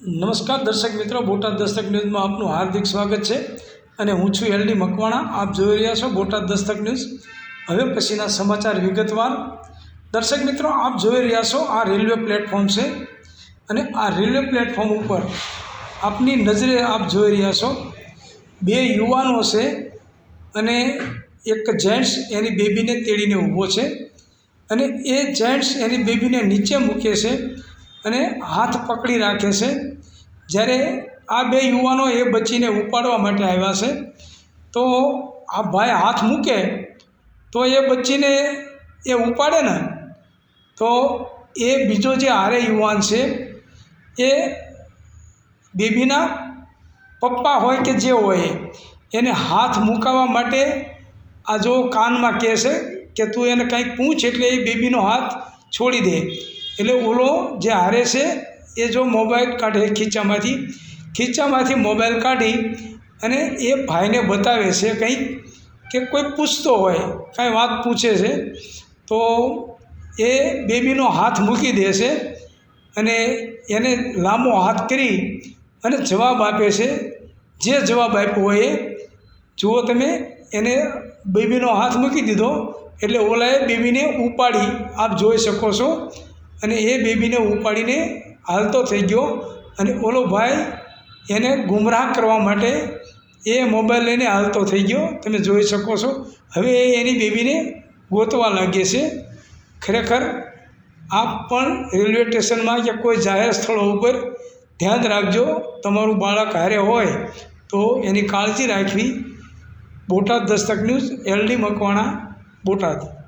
નમસ્કાર દર્શક મિત્રો, બોટાદ દસ્તક ન્યૂઝમાં આપનું હાર્દિક સ્વાગત છે અને હું છું એલડી મકવાણા. આપ જોઈ રહ્યા છો બોટાદ દસ્તક ન્યૂઝ. હવે પછીના સમાચાર વિગતવાર. દર્શક મિત્રો, આપ જોઈ રહ્યા છો આ રેલવે પ્લેટફોર્મ છે અને આ રેલવે પ્લેટફોર્મ ઉપર આપની નજરે આપ જોઈ રહ્યા છો બે યુવાનો છે અને એક જેન્ટ્સ એની બેબીને તેડીને ઊભો છે અને એ જેન્ટ્સ એની બેબીને નીચે મૂકે છે અને હાથ પકડી રાખે છે. જ્યારે આ બે યુવાનો એ બચ્ચીને ઉપાડવા માટે આવ્યા છે, તો આ ભાઈ હાથ મૂકે, તો એ બચ્ચીને એ ઉપાડે ને, તો એ બીજો જે હારે યુવાન છે, એ બેબીના પપ્પા હોય કે જે હોય, એને હાથ મૂકાવવા માટે આ જો કાનમાં કહે છે કે તું એને કંઈક પૂછ એટલે એ બેબીનો હાથ છોડી દે. એટલે ઓલો જે હારે છે, એ જો મોબાઈલ કાઢે ખીચામાંથી ખીચામાંથી મોબાઈલ કાઢી અને એ ભાઈને બતાવે છે કંઈક કે કોઈ પૂછતો હોય, કાંઈ વાત પૂછે છે, તો એ બેબીનો હાથ મૂકી દે છે અને એને લાંબો હાથ કરી અને જવાબ આપે છે. જે જવાબ આપ્યો હોય એ, જુઓ તમે, એને બેબીનો હાથ મૂકી દીધો, એટલે ઓલાએ બેબીને ઉપાડી, આપ જોઈ શકો છો. અને એ બેબીને ઉપાડીને હાલતો થઈ ગયો અને ઓલો ભાઈ એને ગુમરાહ કરવા માટે એ મોબાઈલ લઈને હાલતો થઈ ગયો. તમે જોઈ શકો છો. હવે એ એની બેબીને ગોતવા લાગે છે. ખરેખર આપ પણ રેલવે સ્ટેશનમાં કે કોઈ જાહેર સ્થળો ઉપર ધ્યાન રાખજો. તમારું બાળક હારે હોય તો એની કાળજી રાખવી. Botad Dastak news, LD Makwana, Botad.